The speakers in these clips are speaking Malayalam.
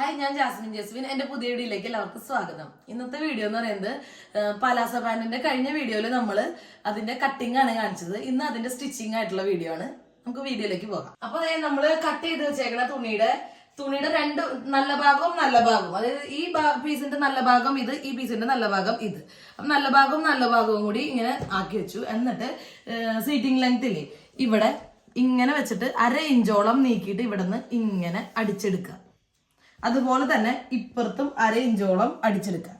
ഹായ് ഞാൻ ജാസ്മിൻ ജസ്മിൻ എന്റെ പുതിയ വീഡിയോയിലേക്ക് എല്ലാവർക്കും സ്വാഗതം. ഇന്നത്തെ വീഡിയോ എന്ന് പറയുന്നത് പലാസ പാന്റിന്റെ കഴിഞ്ഞ വീഡിയോയിൽ നമ്മൾ അതിന്റെ കട്ടിംഗ് ആണ് കാണിച്ചത്. ഇന്ന് അതിന്റെ സ്റ്റിച്ചിങ് ആയിട്ടുള്ള വീഡിയോ ആണ്. നമുക്ക് വീഡിയോയിലേക്ക് പോകാം. അപ്പൊ നമ്മൾ കട്ട് ചെയ്ത് വെച്ചേക്കുന്ന തുണിയുടെ തുണിയുടെ രണ്ട് നല്ല ഭാഗവും നല്ല ഭാഗവും. അതായത് ഈ പീസിന്റെ നല്ല ഭാഗം ഇത് ഈ പീസിന്റെ നല്ല ഭാഗം ഇത്. അപ്പൊ നല്ല ഭാഗവും നല്ല ഭാഗവും കൂടി ഇങ്ങനെ ആക്കി വെച്ചു. എന്നിട്ട് സീറ്റിംഗ് ലെങ്തില്ലേ ഇവിടെ ഇങ്ങനെ വെച്ചിട്ട് അര ഇഞ്ചോളം നീക്കിയിട്ട് ഇവിടെ നിന്ന് ഇങ്ങനെ അടിച്ചെടുക്കുക. അതുപോലെ തന്നെ ഇപ്പുറത്തും അര ഇഞ്ചോളം അടിച്ചെടുക്കുക.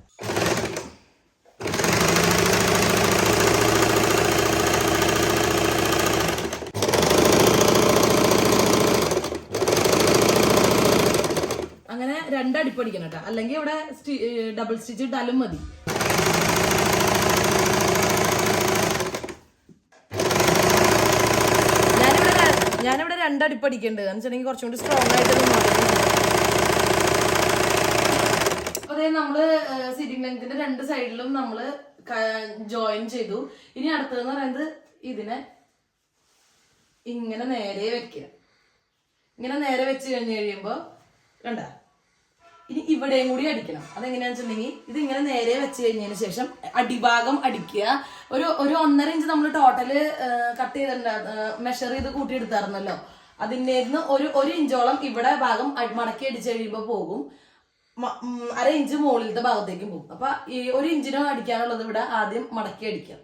അങ്ങനെ രണ്ടടിപ്പടിക്കണം കേട്ടോ. അല്ലെങ്കിൽ ഇവിടെ ഡബിൾ സ്റ്റിച്ച് ഇട്ടാലും മതി. ഞാനിവിടെ ഞാനിവിടെ രണ്ടടിപ്പടിക്കുന്നുണ്ട് എന്ന് വെച്ചിട്ടുണ്ടെങ്കിൽ കുറച്ചും കൂടി സ്ട്രോങ് ആയിട്ട് ദേ നമ്മൾ സിറ്റിംഗ് ലെങ്ത്തിന്റെ രണ്ട് സൈഡിലും നമ്മൾ ജോയിൻ ചെയ്തു. ഇനി അടുത്തതെന്ന് പറയുന്നത് ഇതിനെ ഇങ്ങനെ നേരെ വെക്കുക. ഇങ്ങനെ നേരെ വെച്ച് കഴിഞ്ഞ് കഴിയുമ്പോ കണ്ട? ഇനി ഇവിടെയും കൂടി അടിക്കണം. അതെങ്ങനെയാന്ന് വെച്ചിട്ടുണ്ടെങ്കിൽ ഇത് ഇങ്ങനെ നേരെ വെച്ച് കഴിഞ്ഞതിന് ശേഷം അടിഭാഗം അടിക്കുക. ഒരു ഒരു ഒന്നര ഇഞ്ച് നമ്മൾ ടോട്ടൽ കട്ട് ചെയ്തിട്ടുണ്ട് മെഷർ ചെയ്ത് കൂട്ടിയെടുത്തായിരുന്നല്ലോ. അതിന്റെ ഒരു ഒരു ഇഞ്ചോളം ഇവിടെ ഭാഗം മടക്കി അടിച്ചു കഴിയുമ്പോൾ പോകും. അര ഇഞ്ച് മുകളിലത്തെ ഭാഗത്തേക്കും പോകും. അപ്പൊ ഈ ഒരു ഇഞ്ചിനോ അടിക്കാനുള്ളത് ഇവിടെ ആദ്യം മടക്കി അടിക്കാം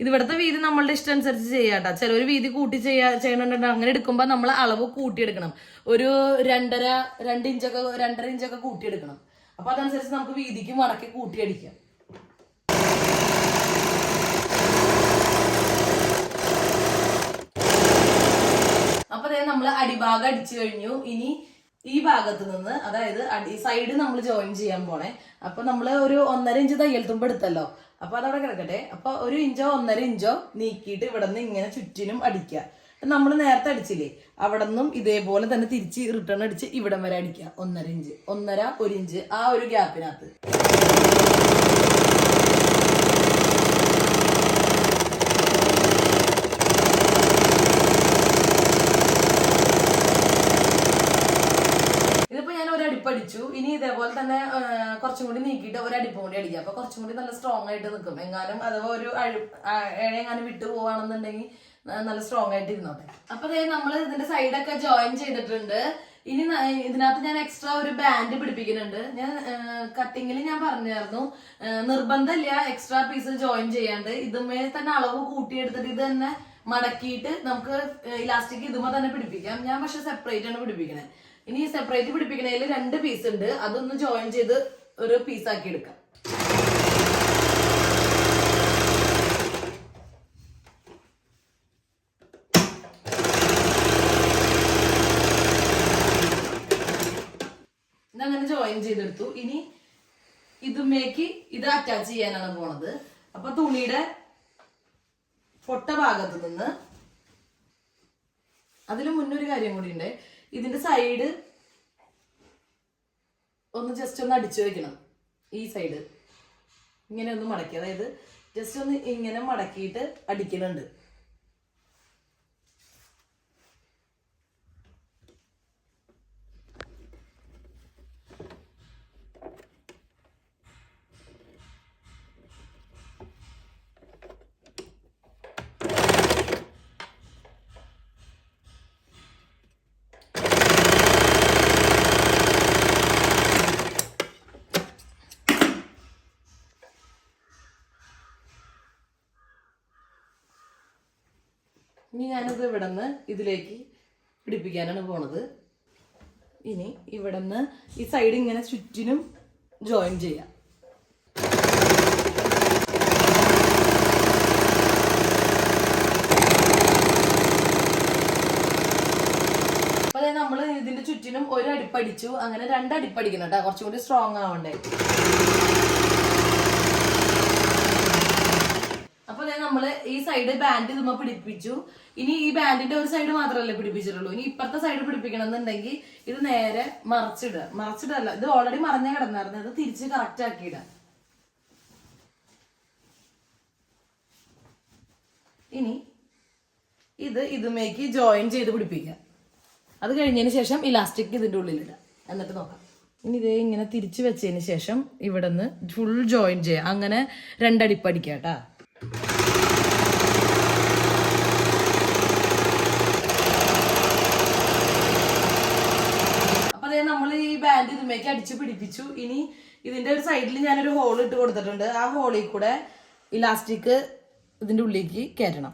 ഇത് ഇവിടുത്തെ വീതി നമ്മളുടെ ഇഷ്ടം അനുസരിച്ച് ചെയ്യാട്ടോ ചിലർ വീതി കൂട്ടി ചെയ്യാ ചെയ്യണമെന്നുണ്ട് അങ്ങനെ എടുക്കുമ്പോൾ നമ്മൾ അളവ് കൂട്ടിയെടുക്കണം. ഒരു രണ്ടര രണ്ട് ഇഞ്ചൊക്കെ രണ്ടര ഇഞ്ചൊക്കെ കൂട്ടിയെടുക്കണം. അപ്പൊ അതനുസരിച്ച് നമുക്ക് വീതിക്ക് മടക്കി കൂട്ടിയടിക്കാം അപ്പൊ അതായത് നമ്മൾ അടിഭാഗം അടിച്ചു കഴിഞ്ഞു. ഇനി ഈ ഭാഗത്ത് നിന്ന് അതായത് അടി സൈഡ് നമ്മൾ ജോയിൻ ചെയ്യാൻ പോണേ. അപ്പൊ നമ്മൾ ഒരു ഒന്നര ഇഞ്ച് തയ്യൽ തുമ്പ് എടുത്തല്ലോ. അപ്പൊ അതവിടെ കിടക്കട്ടെ. അപ്പൊ ഒരു ഇഞ്ചോ ഒന്നര ഇഞ്ചോ നീക്കിയിട്ട് ഇവിടെ നിന്ന് ഇങ്ങനെ ചുറ്റിനും അടിക്കുക. നമ്മൾ നേരത്തെ അടിച്ചില്ലേ? അവിടെ നിന്നും ഇതേപോലെ തന്നെ തിരിച്ച് റിട്ടേൺ അടിച്ച് ഇവിടം വരെ അടിക്കുക. ഒന്നര ഇഞ്ച്. ഒന്നര ഒരു ഇഞ്ച് ആ ഒരു ഗ്യാപ്പിനകത്ത് ഇതിപ്പോ ഞാൻ ഒരു അടിപ്പ് അടിച്ചു ഇനി ഇതേപോലെ തന്നെ ആ, കുറച്ചും കൂടി നീക്കിയിട്ട് ഒരു അടിപ്പൊടി അടിക്കുക. അപ്പൊ കുറച്ചും കൂടി നല്ല സ്ട്രോങ് ആയിട്ട് നിൽക്കും. എങ്ങാനും അഥവാ ഒരു എങ്ങാനും വിട്ടു പോവാണെന്നുണ്ടെങ്കിൽ നല്ല സ്ട്രോങ് ആയിട്ട് ഇരുന്നോട്ടെ. അപ്പൊ അതായത് നമ്മൾ ഇതിന്റെ സൈഡൊക്കെ ജോയിൻ ചെയ്തിട്ടുണ്ട്. ഇനി ഇതിനകത്ത് ഞാൻ എക്സ്ട്രാ ഒരു ബാൻഡ് പിടിപ്പിക്കുന്നുണ്ട്. ഞാൻ കട്ടിങ്ങിൽ ഞാൻ പറഞ്ഞായിരുന്നു. നിർബന്ധമില്ല എക്സ്ട്രാ പീസ് ജോയിൻ ചെയ്യാണ്ട്. ഇതുമേ തന്നെ അളവ് കൂട്ടിയെടുത്തിട്ട് ഇത് തന്നെ മടക്കിയിട്ട് നമുക്ക് ഇലാസ്റ്റിക് ഇതുമേ തന്നെ പിടിപ്പിക്കാം. ഞാൻ പക്ഷെ സെപ്പറേറ്റ് ആണ് പിടിപ്പിക്കണേ. ഇനി സെപ്പറേറ്റ് പിടിപ്പിക്കണതിൽ രണ്ട് പീസ് ഉണ്ട്. അതൊന്ന് ജോയിൻ ചെയ്ത് ഒരു പീസ് ആക്കി എടുക്കാം. അങ്ങനെ ജോയിൻ ചെയ്തെടുത്തു. ഇനി ഇതുമേക്ക് ഇത് അറ്റാച്ച് ചെയ്യാനാണ് പോണത്. അപ്പൊ തുണിയുടെ പൊട്ട ഭാഗത്ത് നിന്ന് അതിന് മുന്നൊരു കാര്യം കൂടി ഉണ്ട് ഇതിന്റെ സൈഡ് ഒന്ന് ജസ്റ്റ് ഒന്ന് അടിച്ചു വെക്കണം. ഈ സൈഡ് ഇങ്ങനെ ഒന്ന് മടക്കി. അതായത് ജസ്റ്റ് ഒന്ന് ഇങ്ങനെ മടക്കിയിട്ട് അടിക്കുന്നുണ്ട് ഇനി ഞാനിത് ഇവിടെ നിന്ന് ഇതിലേക്ക് പിടിപ്പിക്കാനാണ് പോണത്. ഇനി ഇവിടെ നിന്ന് ഈ സൈഡ് ഇങ്ങനെ ചുറ്റിനും ജോയിൻ ചെയ്യാം. അപ്പൊ നമ്മൾ ഇതിന്റെ ചുറ്റിനും ഒരു അടിപ്പടിച്ചു. അങ്ങനെ രണ്ട് അടിപ്പടിക്കണം കുറച്ചും കൂടി സ്ട്രോങ് ആവണ്ടേ. നമ്മൾ ഈ സൈഡ് ബാൻഡ് ഇതുമ്പോ പിടിപ്പിച്ചു. ഇനി ഈ ബാൻഡിന്റെ ഒരു സൈഡ് മാത്രമല്ലേ പിടിപ്പിച്ചിട്ടുള്ളൂ. ഇനി ഇപ്പുറത്തെ സൈഡ് പിടിപ്പിക്കണം എന്നുണ്ടെങ്കിൽ ഇത് നേരെ മറച്ചിടുക. മറച്ചിടല്ല ഇത് ഓൾറെഡി മറഞ്ഞ കിടന്നായിരുന്നു. അത് തിരിച്ച് കറക്റ്റ് ആക്കിയിടുക. ഇനി ഇത് ഇതുമേക്ക് ജോയിൻ ചെയ്ത് പിടിപ്പിക്കുക. അത് കഴിഞ്ഞതിന് ശേഷം ഇലാസ്റ്റിക് ഇതിന്റെ ഉള്ളിലിടുക. എന്നിട്ട് നോക്കാം. ഇനി ഇതേ ഇങ്ങനെ തിരിച്ചു വെച്ചതിന് ശേഷം ഇവിടെ നിന്ന് ഫുൾ ജോയിൻ ചെയ്യാം അങ്ങനെ രണ്ടടിപ്പടിക്കാം കേട്ടാ അപ്പൊ അതേ നമ്മൾ ഈ ഇതുമേക്ക് അടിച്ചു പിടിപ്പിച്ചു. ഇനി ഇതിന്റെ ഒരു സൈഡിൽ ഞാനൊരു ഹോൾ ഇട്ട് കൊടുത്തിട്ടുണ്ട്. ആ ഹോളിൽ കൂടെ ഇലാസ്റ്റിക് ഇതിന്റെ ഉള്ളിലേക്ക് കയറ്റണം.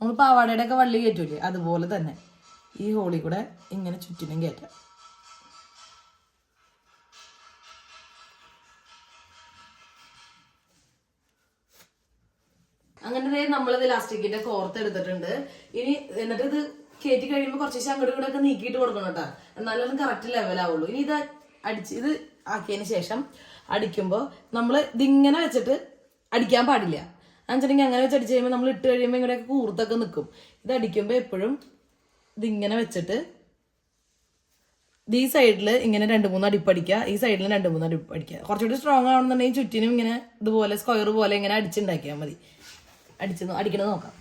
നമ്മൾ പാവാടയുടെ ഒക്കെ വള്ളി കയറ്റൂലേ? അതുപോലെ തന്നെ ഈ ഹോളിൽ കൂടെ ഇങ്ങനെ ചുറ്റിനും കയറ്റാം. അങ്ങനെ നമ്മളിത് ഇലാസ്റ്റിക്കിന്റെ കോർത്ത് എടുത്തിട്ടുണ്ട്. ഇനി എന്നിട്ട് ഇത് കയറ്റി കഴിയുമ്പോൾ കുറച്ച് അങ്ങോട്ട് ഒക്കെ നീക്കിയിട്ട് കൊടുക്കണം കേട്ടോ. എന്നാലും കറക്റ്റ് ലെവലാവുള്ളൂ ഇനി ഇത് അടിച്ച് ഇത് ആക്കിയതിന് ശേഷം അടിക്കുമ്പോൾ നമ്മൾ ഇതിങ്ങനെ വെച്ചിട്ട് അടിക്കാൻ പാടില്ല. എന്നുവെച്ചിട്ടുണ്ടെങ്കിൽ അങ്ങനെ വെച്ച് അടിച്ച് കഴിയുമ്പോൾ നമ്മൾ ഇട്ട് കഴിയുമ്പോൾ ഇങ്ങനെയൊക്കെ കൂർത്തൊക്കെ നിൽക്കും ഇത് അടിക്കുമ്പോൾ എപ്പോഴും ഇതിങ്ങനെ വെച്ചിട്ട് ഈ സൈഡിൽ ഇങ്ങനെ രണ്ട് മൂന്ന് അടിപ്പടിക്കുക ഈ സൈഡിൽ രണ്ട് മൂന്ന് അടിപ്പടിക്കുക കുറച്ചുകൂടി സ്ട്രോങ് ആവണമെന്നുണ്ടെങ്കിൽ ചുറ്റിനും ഇങ്ങനെ ഇതുപോലെ സ്ക്വയർ പോലെ ഇങ്ങനെ അടിച്ചുണ്ടാക്കിയാൽ മതി. അടിച്ച് അടിക്കണത് നോക്കാം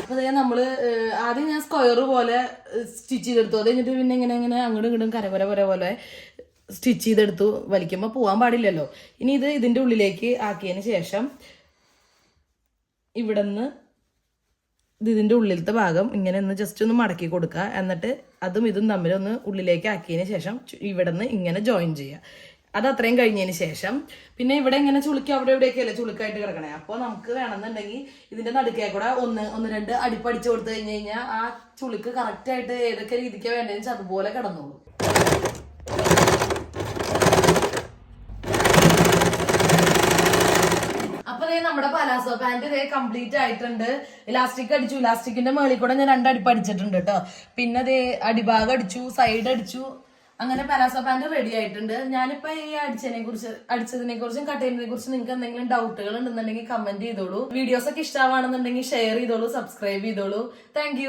അപ്പൊ ദേ നമ്മൾ ഏഹ്, ആദ്യം സ്ക്വയർ പോലെ സ്റ്റിച്ച് ചെയ്തെടുത്തു. അത് കഴിഞ്ഞിട്ട് പിന്നെ ഇങ്ങനെ ഇങ്ങനെ അങ്ങോട്ടും ഇങ്ങോട്ടും കരവര വര പോലെ സ്റ്റിച്ച് ചെയ്തെടുത്തു. വലിക്കുമ്പോൾ പോകാൻ പാടില്ലല്ലോ. ഇനി ഇത് ഇതിന്റെ ഉള്ളിലേക്ക് ആക്കിയതിന് ശേഷം ഇവിടെ നിന്ന് ഇത് ഇതിന്റെ ഉള്ളിലത്തെ ഭാഗം ഇങ്ങനെ ഒന്ന് ജസ്റ്റ് ഒന്ന് മടക്കി കൊടുക്കുക. എന്നിട്ട് അതും ഇതും തമ്മിൽ ഒന്ന് ഉള്ളിലേക്ക് ആക്കിയതിന് ശേഷം ഇവിടെ നിന്ന് ഇങ്ങനെ ജോയിൻ ചെയ്യുക. അത് അത്രയും കഴിഞ്ഞതിന് ശേഷം. പിന്നെ ഇവിടെ ഇങ്ങനെ ചുളുക്കി അവിടെ ഇവിടെയൊക്കെ അല്ലേ ചുളുക്കായിട്ട് കിടക്കണേ. അപ്പോൾ നമുക്ക് വേണമെന്നുണ്ടെങ്കിൽ ഇതിന്റെ നടുക്കേ കൂടെ ഒന്ന് ഒന്ന് രണ്ട് അടിപ്പടിച്ച് കൊടുത്തു കഴിഞ്ഞ് കഴിഞ്ഞാൽ ആ ചുളുക്ക് കറക്റ്റ് ആയിട്ട് ഏതൊക്കെ രീതിക്ക് വേണ്ടതെന്ന് വെച്ചാൽ അതുപോലെ കിടന്നോളൂ. നമ്മുടെ പലാസോ പാന്റ് ദേ കംപ്ലീറ്റ് ആയിട്ടുണ്ട്. ഇലാസ്റ്റിക് അടിച്ചു. ഇലാസ്റ്റിക്കിന്റെ മേളിൽ കൂടെ ഞാൻ രണ്ട് അടിപ്പ് അടിച്ചിട്ടുണ്ട് കേട്ടോ പിന്നെ അതേ അടിഭാഗം അടിച്ചു സൈഡ് അടിച്ചു. അങ്ങനെ പലാസോ പാന്റ് റെഡി ആയിട്ടുണ്ട്. ഞാനിപ്പോ ഈ അടിച്ചതിനെ കുറിച്ച് അടിച്ചതിനെ കുറിച്ചും കട്ടതിനെ കുറിച്ചും നിങ്ങൾക്ക് എന്തെങ്കിലും ഡൗട്ടുകൾ ഉണ്ടെന്നുണ്ടെങ്കിൽ കമന്റ് ചെയ്തോളൂ. വീഡിയോസ് ഒക്കെ ഇഷ്ടമാണെന്നുണ്ടെങ്കിൽ ഷെയർ ചെയ്തോളൂ സബ്സ്ക്രൈബ് ചെയ്തോളൂ. താങ്ക്